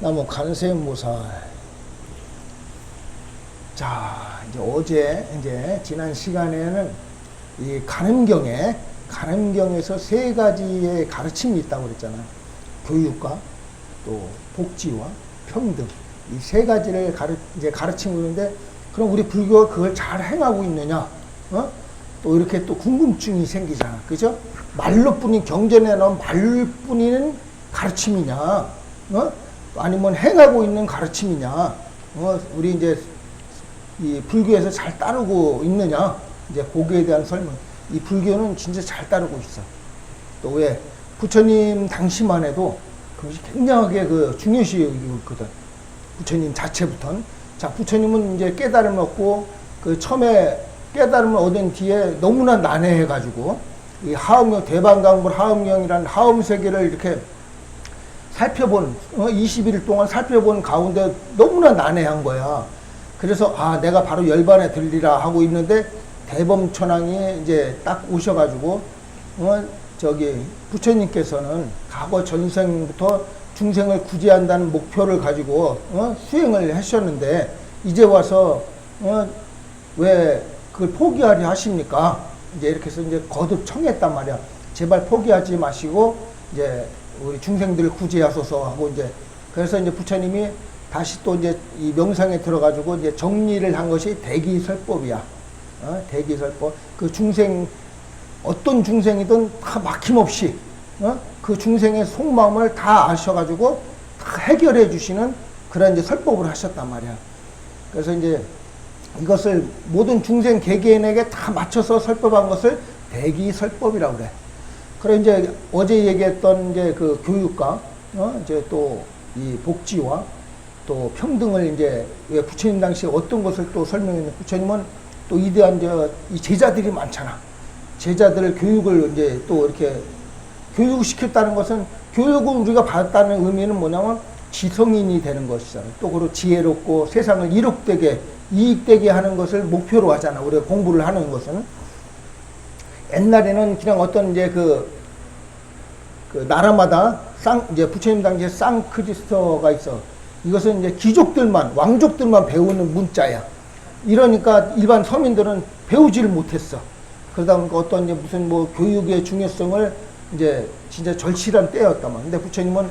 나무 간세무살. 자, 이제 어제, 이제 지난 시간에는 이 가늠경에, 가늠경에서 세 가지의 가르침이 있다고 그랬잖아. 교육과 또 복지와 평등. 이 세 가지를 가르, 이제 가르치고 있는데, 그럼 우리 불교가 그걸 잘 행하고 있느냐? 어? 또 이렇게 또 궁금증이 생기잖아. 그죠? 말로뿐인 경전에 나온 말뿐인 가르침이냐? 어? 아니면 행하고 있는 가르침이냐? 어? 우리 이제 이 불교에서 잘 따르고 있느냐? 이제 거기에 대한 설명. 이 불교는 진짜 잘 따르고 있어. 또 왜? 부처님 당시만 해도 그것이 굉장하게 그 중요시 여기고 있거든. 부처님 자체부터는. 자, 부처님은 이제 깨달음 얻고 그 처음에 깨달음을 얻은 뒤에 너무나 난해해가지고 이 하음경, 대방강불 하음경이라는 하음 세계를 이렇게 살펴본, 어, 21일 동안 살펴본 가운데 너무나 난해한 거야. 그래서 아, 내가 바로 열반에 들리라 하고 있는데 대범천왕이 이제 딱 오셔가지고, 어, 저기 부처님께서는 과거 전생부터 중생을 구제한다는 목표를 가지고 어, 수행을 하셨는데 이제 와서 어, 왜 그걸 포기하려 하십니까? 이제 이렇게 해서 이제 거듭 청했단 말이야. 제발 포기하지 마시고 이제 우리 중생들을 구제하소서 하고 이제 그래서 이제 부처님이 다시 또 이제 이 명상에 들어가지고 이제 정리를 한 것이 대기설법이야. 어? 대기설법. 그 중생 어떤 중생이든 다 막힘없이 어? 그 중생의 속마음을 다 아셔가지고 다 해결해 주시는 그런 이제 설법을 하셨단 말이야. 그래서 이제 이것을 모든 중생 개개인에게 다 맞춰서 설법한 것을 대기설법이라고 그래. 그래 이제 어제 얘기했던 이제 그 교육과 어 이제 또 이 복지와 또 평등을 이제 왜 부처님 당시에 어떤 것을 또 설명했는데 부처님은 또 이대한 이제 이 제자들이 많잖아. 제자들 교육을 이제 또 이렇게 교육을 시켰다는 것은 교육을 우리가 받았다는 의미는 뭐냐면 지성인이 되는 것이잖아. 또 그리고 지혜롭고 세상을 이롭되게 이익되게 하는 것을 목표로 하잖아. 우리가 공부를 하는 것은 옛날에는 그냥 어떤 이제 그, 그 나라마다 쌍 이제 부처님 당시에 쌍크리스토가 있어. 이것은 이제 귀족들만 왕족들만 배우는 문자야. 이러니까 일반 서민들은 배우지를 못했어. 그러다 보니까 어떤 이제 무슨 뭐 교육의 중요성을 이제 진짜 절실한 때였다만. 근데 부처님은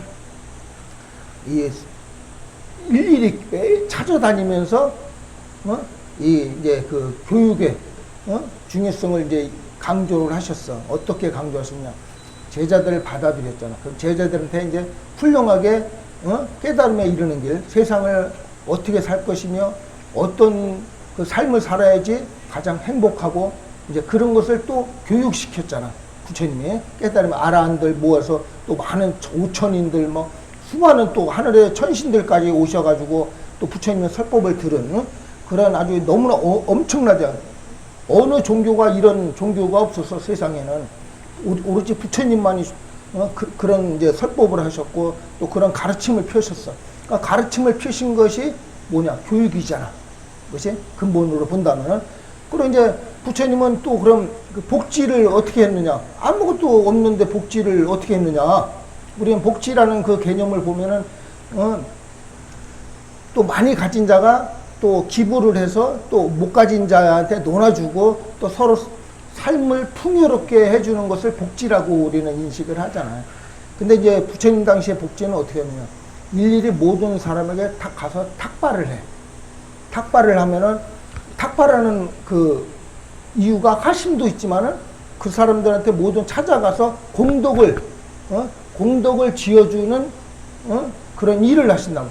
이 일일이 매일 찾아다니면서 어? 이 이제 그 교육의 어? 중요성을 이제 강조를 하셨어. 어떻게 강조하셨냐? 제자들을 받아들였잖아. 그럼 제자들한테 이제 훌륭하게 어? 깨달음에 이르는 길, 세상을 어떻게 살 것이며 어떤 그 삶을 살아야지 가장 행복하고 이제 그런 것을 또 교육시켰잖아. 부처님이 깨달음에 아라한들 모아서 또 많은 오천인들 뭐 수많은 또 하늘의 천신들까지 오셔가지고 또 부처님의 설법을 들은 어? 그런 아주 너무나 어, 엄청나죠. 어느 종교가 이런 종교가 없어서 세상에는 오- 오로지 부처님만이 어, 그, 런 이제 설법을 하셨고 또 그런 가르침을 펴셨어. 그러니까 가르침을 펴신 것이 뭐냐? 교육이잖아. 그것이 근본으로 본다면은. 그리고 이제 부처님은 또 그럼 그 복지를 어떻게 했느냐? 아무것도 없는데 복지를 어떻게 했느냐? 우리는 복지라는 그 개념을 보면은 어, 또 많이 가진 자가 또 기부를 해서 또 못 가진 자한테 놀아주고 또 서로 삶을 풍요롭게 해주는 것을 복지라고 우리는 인식을 하잖아요. 근데 이제 부처님 당시의 복지는 어떻게 했느냐. 일일이 모든 사람에게 탁 가서 탁발을 해. 탁발을 하면은 탁발하는 그 이유가 화심도 있지만은 그 사람들한테 모두 찾아가서 공덕을 어? 공덕을 지어주는 어? 그런 일을 하신다고.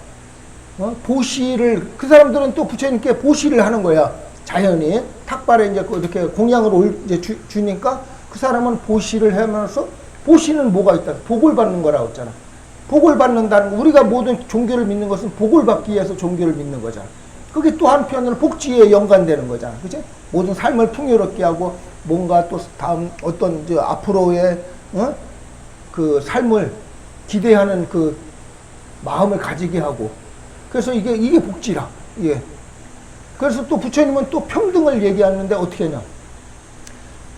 어? 보시를 그 사람들은 또 부처님께 보시를 하는 거야. 자연히 탁발에 이제 그 이렇게 공양을 올 이제 주, 주니까 그 사람은 보시를 하면서 보시는 뭐가 있다. 복을 받는 거라고 했잖아. 복을 받는다는 거. 우리가 모든 종교를 믿는 것은 복을 받기 위해서 종교를 믿는 거잖아. 그게 또 한편으로 복지에 연관되는 거잖아. 그지? 모든 삶을 풍요롭게 하고 뭔가 또 다음 어떤 저 앞으로의 어? 그 삶을 기대하는 그 마음을 가지게 하고 그래서 이게 이게 복지라. 예. 그래서 또 부처님은 또 평등을 얘기하는데 어떻게 하냐?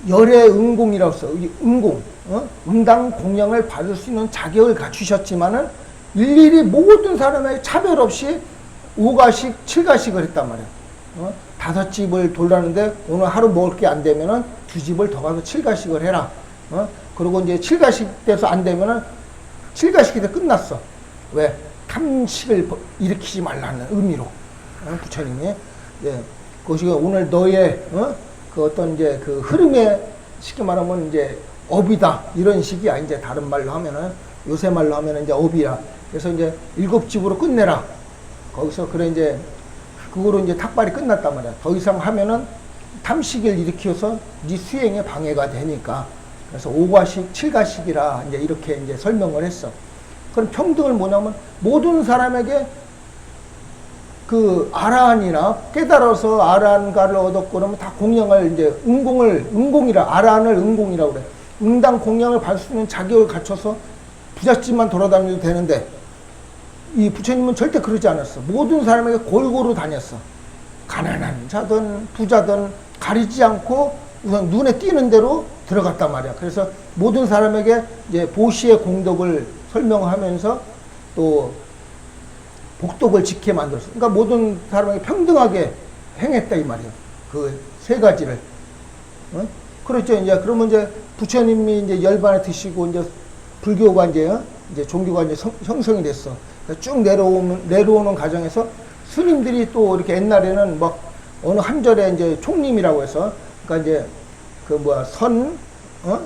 열의 응공이라고 써. 이 응공, 어? 응당 공양을 받을 수 있는 자격을 갖추셨지만은 일일이 모든 사람에게 차별 없이 5가식, 7가식을 했단 말이야. 어? 다섯 집을 돌라는데 오늘 하루 먹을 게 안 되면은 두 집을 더 가서 7가식을 해라. 어? 그리고 이제 7가식 돼서 안 되면은 7가식이 돼 끝났어. 왜? 탐식을 버- 일으키지 말라는 의미로. 어? 부처님이. 예. 그것이 오늘 너의, 어? 그 어떤 이제 그 흐름에 쉽게 말하면 이제 업이다. 이런 식이야. 이제 다른 말로 하면은 요새 말로 하면은 이제 업이야. 그래서 이제 일곱 집으로 끝내라. 거기서 그래 이제 그거로 이제 탁발이 끝났단 말이야. 더 이상 하면은 탐식을 일으켜서 네 수행에 방해가 되니까. 그래서 5가식, 7가식이라 이제 이렇게 이제 설명을 했어. 그럼 평등을 뭐냐면 모든 사람에게 그 아라한이나 깨달아서 아라한가를 얻었고 그러면 다 공양을 이제 응공을 응공이라 아라한을 응공이라고 그래. 응당 공양을 받을 수 있는 자격을 갖춰서 부잣집만 돌아다녀도 되는데 이 부처님은 절대 그러지 않았어. 모든 사람에게 골고루 다녔어. 가난한 자든 부자든 가리지 않고 우선 눈에 띄는 대로 들어갔단 말이야. 그래서 모든 사람에게 이제 보시의 공덕을 설명하면서 또 복덕을 지게 만들었어. 그러니까 모든 사람에게 평등하게 행했다 이 말이야. 그세 가지를. 어? 그렇죠. 이제 그러면 이제 부처님이 이제 열반에 드시고 이제 불교가 이제 어? 이제 종교가 이제 성- 형성이 됐어. 그러니까 쭉 내려오는 내려오는 과정에서 스님들이 또 이렇게 옛날에는 막 어느 한 절에 이제 총림이라고 해서 그러니까 이제 그 뭐야 선, 어?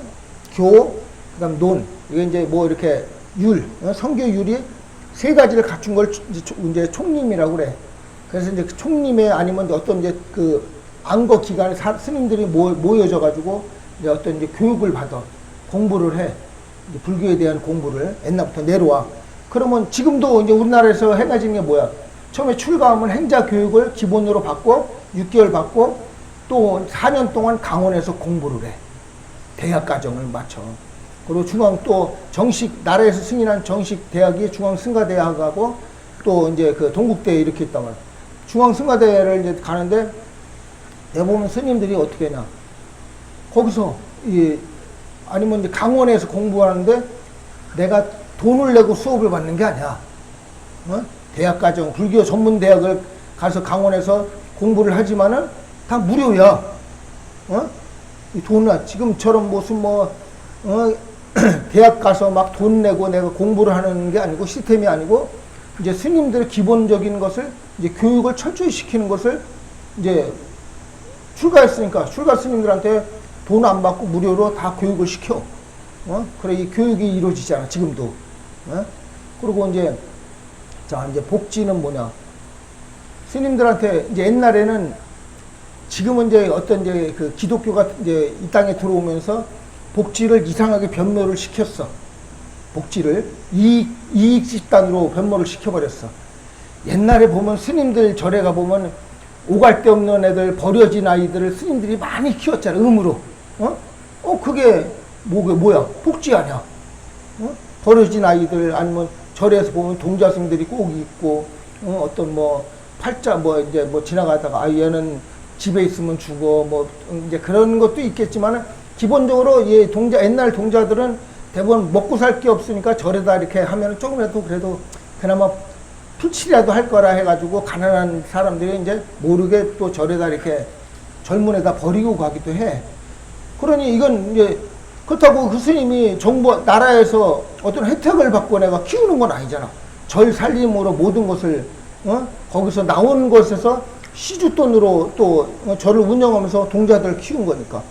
교, 그다음 논 이게 이제 뭐 이렇게 율, 어? 성교율이 세 가지를 갖춘 걸 이제 총림이라고 그래. 그래서 이제 그 총림에 아니면 어떤 이제 그 안거 기관에 사- 스님들이 모, 모여져 가지고 이제 어떤 이제 교육을 받아 공부를 해. 불교에 대한 공부를 옛날부터 내려와. 그러면 지금도 이제 우리나라에서 행해지는 게 뭐야? 처음에 출가하면 행자 교육을 기본으로 받고 6개월 받고 또 4년 동안 강원에서 공부를 해. 대학 과정을 마쳐. 그리고 중앙 또 정식 나라에서 승인한 정식 대학이 중앙 승가대학하고 또 이제 그 동국대에 이렇게 있단 말이야. 중앙 승가대를 이제 가는데 대부분 스님들이 어떻게 하냐. 거기서 이 아니면 이제 강원에서 공부하는데 내가 돈을 내고 수업을 받는 게 아니야. 어? 대학 과정 불교 전문 대학을 가서 강원에서 공부를 하지만은 다 무료야. 어? 이 돈을 지금처럼 무슨 뭐 어? 대학 가서 막 돈 내고 내가 공부를 하는 게 아니고 시스템이 아니고 이제 스님들의 기본적인 것을 이제 교육을 철저히 시키는 것을 이제 출가했으니까 출가 스님들한테 돈 안 받고 무료로 다 교육을 시켜. 어? 그래 이 교육이 이루어지잖아 지금도. 어? 그리고 이제 자 이제 복지는 뭐냐? 스님들한테 이제 옛날에는 지금은 이제 어떤 이제 그 기독교가 이제 이 땅에 들어오면서 복지를 이상하게 변모를 시켰어. 복지를 이익, 이익 집단으로 변모를 시켜버렸어. 옛날에 보면 스님들 절에 가 보면 오갈 데 없는 애들 버려진 아이들을 스님들이 많이 키웠잖아 음으로. 어? 어 그게 뭐게 뭐야 복지 아니야? 어? 버려진 아이들 아니면 절에서 보면 동자승들이 꼭 있고 어, 어떤 뭐 팔자 뭐 이제 뭐 지나가다가 아 얘는 집에 있으면 죽어 뭐 이제 그런 것도 있겠지만 기본적으로 예 동자 옛날 동자들은 대부분 먹고 살 게 없으니까 절에다 이렇게 하면 조금이라도 그래도 그나마 풀칠이라도 할 거라 해가지고 가난한 사람들이 이제 모르게 또 절에다 이렇게 젊은에다 버리고 가기도 해. 그러니 이건 이제 그렇다고 그 스님이 정부 나라에서 어떤 혜택을 받고 내가 키우는 건 아니잖아. 절 살림으로 모든 것을 어? 거기서 나온 것에서 시주 돈으로 또 어, 절을 운영하면서 동자들 키운 거니까.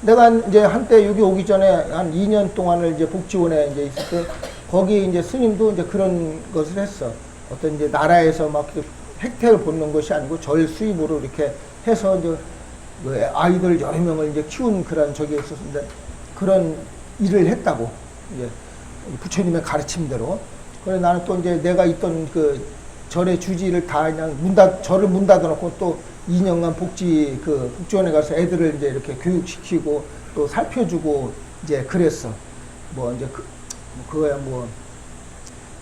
내가 이제 한때 여기 오기 전에 한 2년 동안을 이제 복지원에 이제 있을 때 거기 이제 스님도 이제 그런 것을 했어. 어떤 이제 나라에서 막 혜택을 받는 것이 아니고 절 수입으로 이렇게 해서 이제 그 아이들 여러 명을 이제 키운 그런 적이 있었는데 그런 일을 했다고 이제 부처님의 가르침대로 그래 나는 또 이제 내가 있던 그 절의 주지를 다 그냥 문 닫, 절을 문 닫아놓고 또 2년간 복지 그 복지원에 가서 애들을 이제 이렇게 교육시키고 또 살펴주고 이제 그랬어 뭐 이제 그뭐 그거야 뭐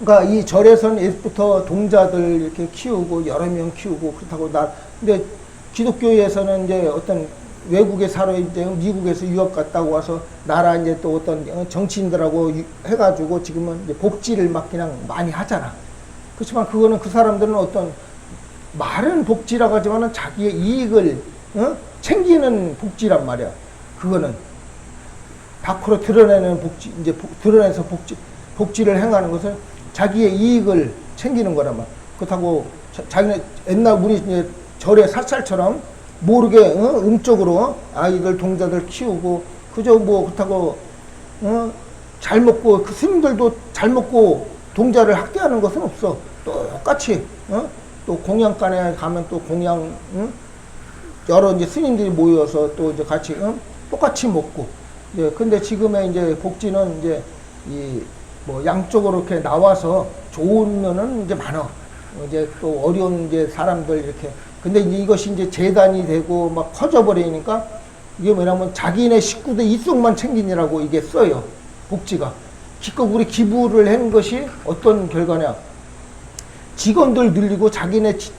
그러니까 이 절에서는 예부터 동자들 이렇게 키우고 여러 명 키우고 그렇다고 나 근데 기독교에서는 이제 어떤 외국에 살아 이제 미국에서 유학 갔다고 와서 나라 이제 또 어떤 어, 정치인들하고 유- 해가지고 지금은 복지를 막 그냥 많이 하잖아. 그렇지만 그거는 그 사람들은 어떤 말은 복지라고 하지만은 자기의 이익을 어? 챙기는 복지란 말이야. 그거는 밖으로 드러내는 복지 이제 복- 드러내서 복지 복지를 행하는 것은 자기의 이익을 챙기는 거란 말. 그렇다고 자, 자기네 옛날 우리 이제 절의 사찰처럼 모르게 어? 음적으로 아이들 동자들 키우고 그저 뭐 그렇다고 어? 잘 먹고 그 스님들도 잘 먹고 동자를 학대하는 것은 없어. 똑같이 어? 또 공양간에 가면 또 공양 응? 여러 이제 스님들이 모여서 또 이제 같이 응? 똑같이 먹고. 예 근데 지금의 이제 복지는 이제 이 뭐 양쪽으로 이렇게 나와서 좋은 면은 이제 많아. 어, 이제 또 어려운 이제 사람들 이렇게. 근데 이제 이것이 이제 재단이 되고 막 커져 버리니까 이게 뭐냐면 자기네 식구들 이속만 챙기느라고 이게 써요 복지가. 기껏 우리 기부를 한 것이 어떤 결과냐 직원들 늘리고 자기네 지-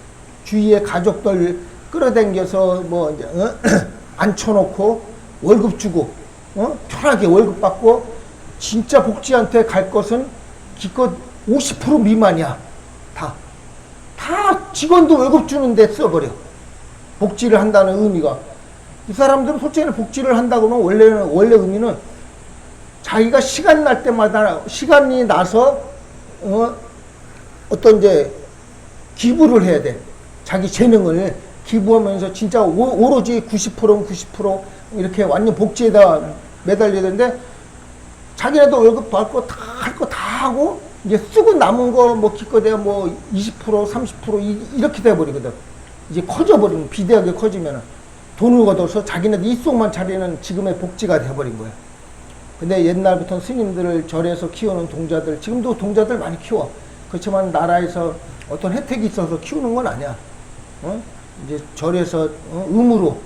주위의 가족들 끌어당겨서 뭐 이제 어? 앉혀놓고 월급 주고 어? 편하게 월급 받고 진짜 복지한테 갈 것은 기껏 50% 미만이야 다. 다 직원도 월급 주는데 써버려. 복지를 한다는 의미가. 이 사람들은 솔직히 복지를 한다고는 원래는, 원래 의미는 자기가 시간 날 때마다, 시간이 나서, 어, 어떤 이제 기부를 해야 돼. 자기 재능을 기부하면서 진짜 오, 오로지 90%는 90% 이렇게 완전 복지에다 매달려야 되는데 자기네도 월급 받을 거 다 할 거 다 하고 이제 쓰고 남은 거 뭐 기껏해야 뭐 20% 30% 이, 이렇게 돼버리거든. 이제 커져버리면 비대하게 커지면은 돈을 걷어서 자기네들 입속만 차리는 지금의 복지가 돼버린 거야. 근데 옛날부터 스님들을 절에서 키우는 동자들 지금도 동자들 많이 키워. 그렇지만 나라에서 어떤 혜택이 있어서 키우는 건 아니야. 어? 이제 절에서 어? 의무로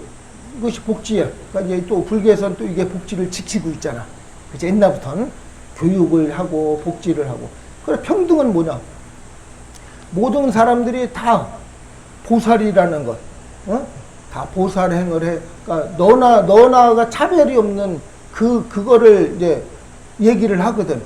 이것이 복지야. 그러니까 이제 또 불교에서는 또 이게 복지를 지키고 있잖아. 그래서 옛날부터는 교육을 하고 복지를 하고. 그래 평등은 뭐냐? 모든 사람들이 다 보살이라는 것, 어? 다 보살 행을 해. 그러니까 너나 너나가 차별이 없는 그 그거를 이제 얘기를 하거든.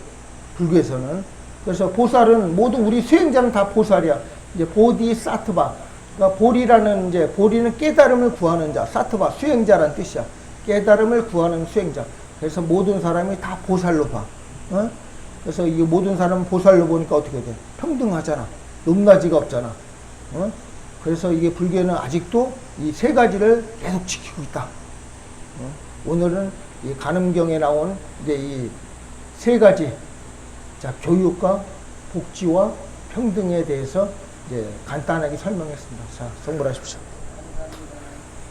불교에서는. 그래서 보살은 모두 우리 수행자는 다 보살이야. 이제 보디 사트바. 그러니까 보리라는 이제 보리는 깨달음을 구하는 자, 사트바 수행자란 뜻이야. 깨달음을 구하는 수행자. 그래서 모든 사람이 다 보살로 봐. 어? 그래서 이 모든 사람은 보살로 보니까 어떻게 돼? 평등하잖아. 높낮이가 없잖아. 어? 그래서 이게 불교는 아직도 이 세 가지를 계속 지키고 있다. 어? 오늘은 이 간음경에 나온 이제 이 세 가지 자 교육과 복지와 평등에 대해서 이제 간단하게 설명했습니다. 자, 성불하십시오.